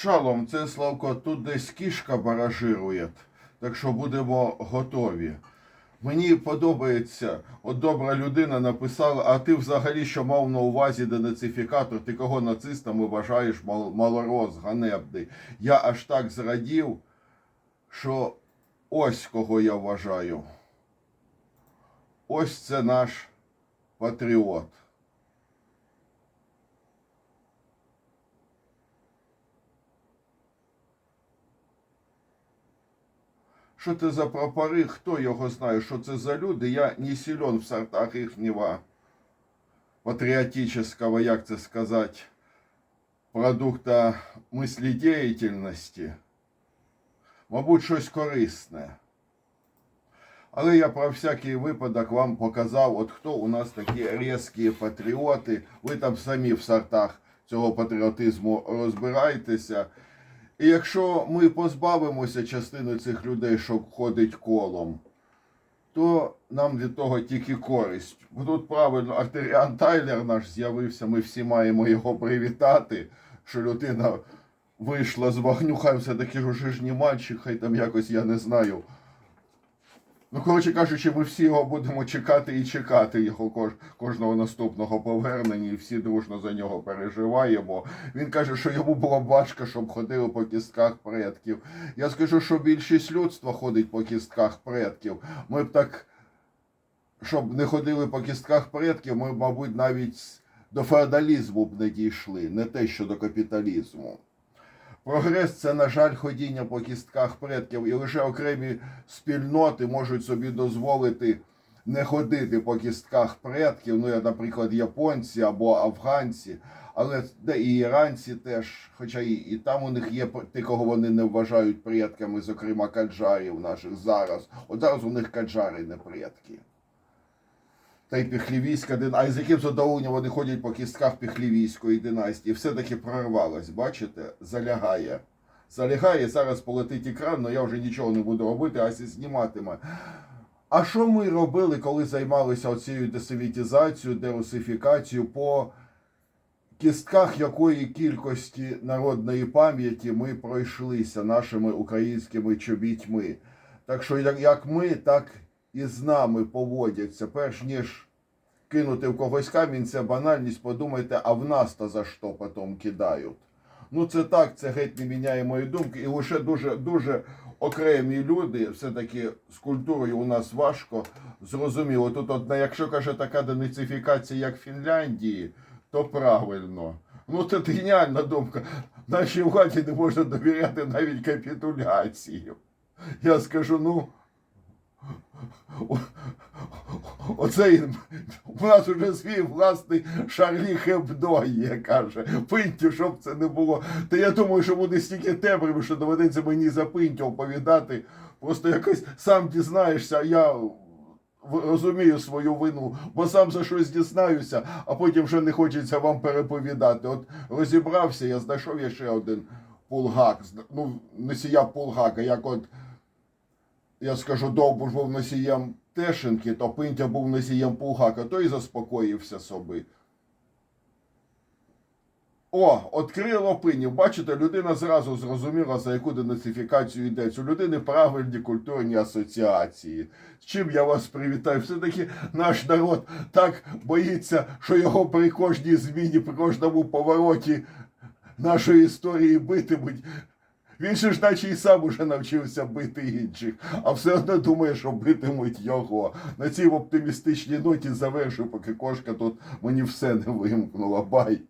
Шалом, це Славко, тут десь кішка баражирує, так що будемо готові. Мені подобається, от добра людина написала, а ти взагалі що мав на увазі денацифікатор, ти кого нацистами вважаєш мал- малорос, ганебний. Я аж так зрадів, що ось кого я вважаю. Ось це наш патріот. Що це за прапори? Хто його знає, що це за люди? Я не силен в сортах їхнього патріотичного, як це сказати, продукта мислідіяльності. Мабуть, щось корисне. Але я про всякий випадок вам показав, от хто у нас такі різкі патріоти. Ви там самі в сортах цього патріотизму розбираєтеся. І якщо ми позбавимося частини цих людей, що ходить колом, то нам від того тільки користь. Бо тут правильно Артеріан Тайлер наш з'явився, ми всі маємо його привітати, що людина вийшла з вогню, хай все-таки ж уже ж не мальчик, хай там якось я не знаю. Ну, коротше кажучи, ми всі його будемо чекати і чекати його кож, кожного наступного повернення, і всі дружно за нього переживаємо. Він каже, що йому було важко, щоб ходили по кістках предків. Я скажу, що більшість людства ходить по кістках предків. Ми б так, щоб не ходили по кістках предків, ми, б, мабуть, навіть до феодалізму б не дійшли, не те, що до капіталізму. Прогрес це, на жаль, ходіння по кістках предків, і лише окремі спільноти можуть собі дозволити не ходити по кістках предків. Ну, я, наприклад, японці або афганці, але де і іранці теж, хоча і, і там у них є ті, кого вони не вважають предками, зокрема каджарів наших зараз. От зараз у них каджари не предки. Та й Піхлівійська династія. А з яким задоволенням вони ходять по кістках Піхлівійської династії. Все-таки прорвалось, бачите? Залягає. Залягає, зараз полетить екран, але я вже нічого не буду робити, Ася зніматиме. А що ми робили, коли займалися оцією десовітізацією, дерусифікацією по кістках якої кількості народної пам'яті ми пройшлися нашими українськими чобітьми? Так що як ми, так і з нами поводяться, перш ніж кинути в когось камінь, це банальність, подумайте, а в нас то за що потім кидають. Ну це так, це геть не міняє мої думки. І лише дуже дуже окремі люди, все-таки з культурою у нас важко зрозуміло. Тут, одна, якщо каже така денацифікація, як в Фінляндії, то правильно. Ну це геніальна думка. Нашій владі не можна довіряти навіть капітуляцію. Я скажу, ну. Оцей у нас уже свій власний Шарлі Хебдо є, каже. Пинтю, щоб це не було. Та я думаю, що буде стільки темряви, що доведеться мені за пинтю оповідати. Просто якось сам дізнаєшся, я розумію свою вину, бо сам за щось дізнаюся, а потім вже не хочеться вам переповідати. От розібрався, я знайшов я ще один пулгак, ну, носія пулгака, як от я скажу, Довбуш був носієм Тешенки, то Пинтя був носієм Пулгака, то й заспокоївся собі. О, відкрило пинів. Бачите, людина зразу зрозуміла, за яку денацифікацію йдеться. У людини правильні культурні асоціації. З чим я вас привітаю? Все-таки наш народ так боїться, що його при кожній зміні, при кожному повороті нашої історії битимуть. Він же ж наче і сам уже навчився бити інших, а все одно думає, що битимуть його. На цій оптимістичній ноті завершу, поки кошка тут мені все не вимкнула. Бай.